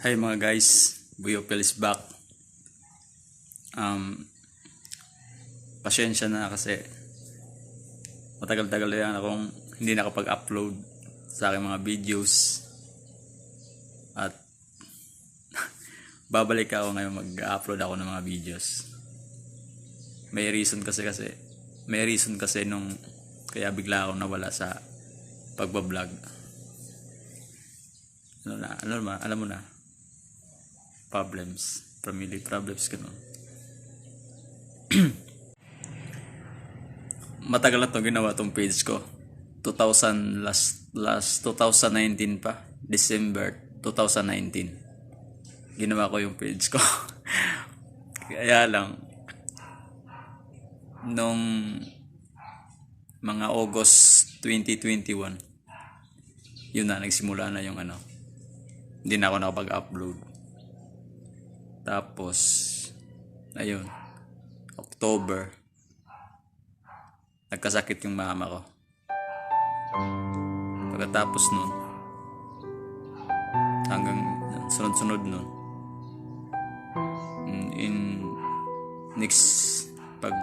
Hi mga guys, Buyopel is back. Um, pasensya na kasi matagal-tagal na akong hindi nakapag-upload sa aking mga videos. At babalik ako ngayon mag-upload ako ng mga videos. May reason kasi kasi may reason kasi nung kaya bigla ako nawala sa pagbablog. Ano na, ano naman, alam mo na problems, family problems, ganun. Matagal na to ginawa tong page ko. 2000, last, last 2019 pa. December 2019. Ginawa ko yung page ko. Kaya lang, nung mga August 2021, yun na, nagsimula na yung ano, hindi na ako nakapag-upload. Tapos, ayun, October, nagkasakit yung mama ko. Pagkatapos nun, hanggang sunod-sunod nun, in, in next, pag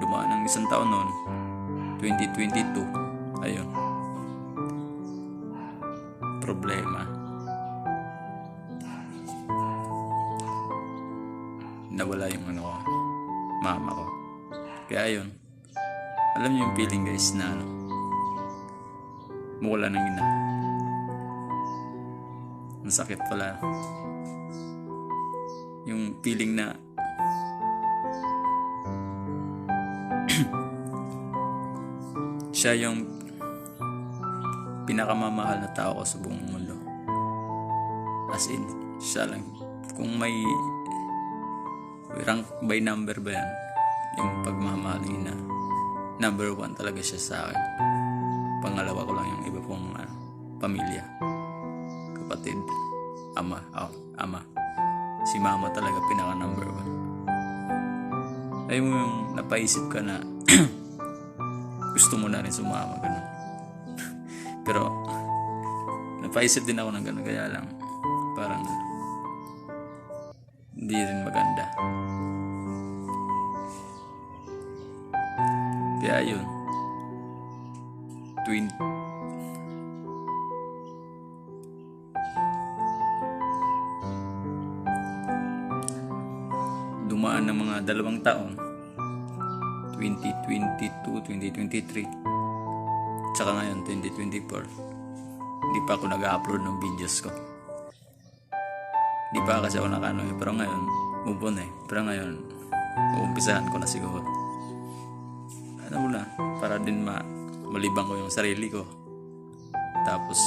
dumaan ng isang taon nun, 2022, ayun, problema. Nawala yung ano ko, mama ko. Kaya yun, alam niyo yung feeling guys na ano, mawala ng ina. Ang sakit pala. Yung feeling na siya yung pinakamamahal na tao ko sa buong mundo. As in, siya lang. Kung may rank by number ba yan? Yung pagmamahal ng ina. Number one talaga siya sa akin. Pangalawa ko lang yung iba pong ano, pamilya. Kapatid. Ama. Oh, ama. Si mama talaga pinaka number one. Ay mo yung napaisip ka na gusto mo na rin sumama. Ganun. Pero napaisip din ako ng ganun. Kaya lang parang hindi rin maganda. Kaya yun. Twin. Dumaan ng mga dalawang taon. 2022, 2023. Tsaka ngayon, 2024. Hindi pa ako nag-upload ng videos ko. Di pa kasi ako nakano eh. Pero ngayon, move on eh. Pero ngayon, uumpisahan ko na siguro. Ano mo na, para din ma malibang ko yung sarili ko. Tapos,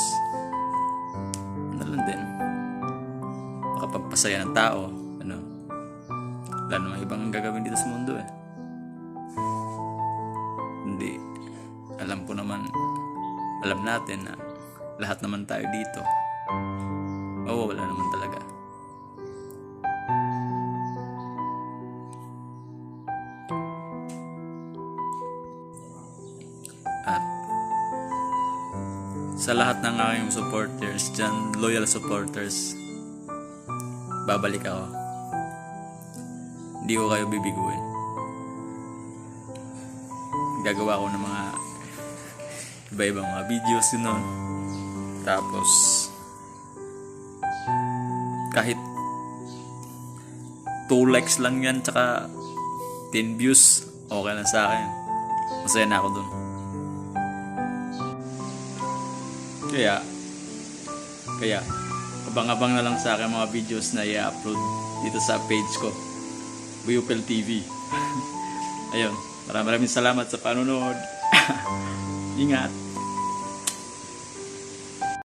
ano lang din, makapagpasaya ng tao. Ano, wala namang ibang gagawin dito sa mundo eh. Hindi, alam ko naman, alam natin na lahat naman tayo dito. At sa lahat ng aking supporters dyan, loyal supporters, babalik ako. Hindi ko kayo bibiguin. Gagawa ko ng mga iba-ibang mga videos yun nun. Tapos, kahit 2 likes lang yan, tsaka 10 views, okay lang sa akin. Masaya na ako dun. Kaya, kaya, abang-abang na lang sa akin mga videos na i-upload dito sa page ko. Buyupel TV. Ayun, maraming maraming salamat sa panonood. Ingat.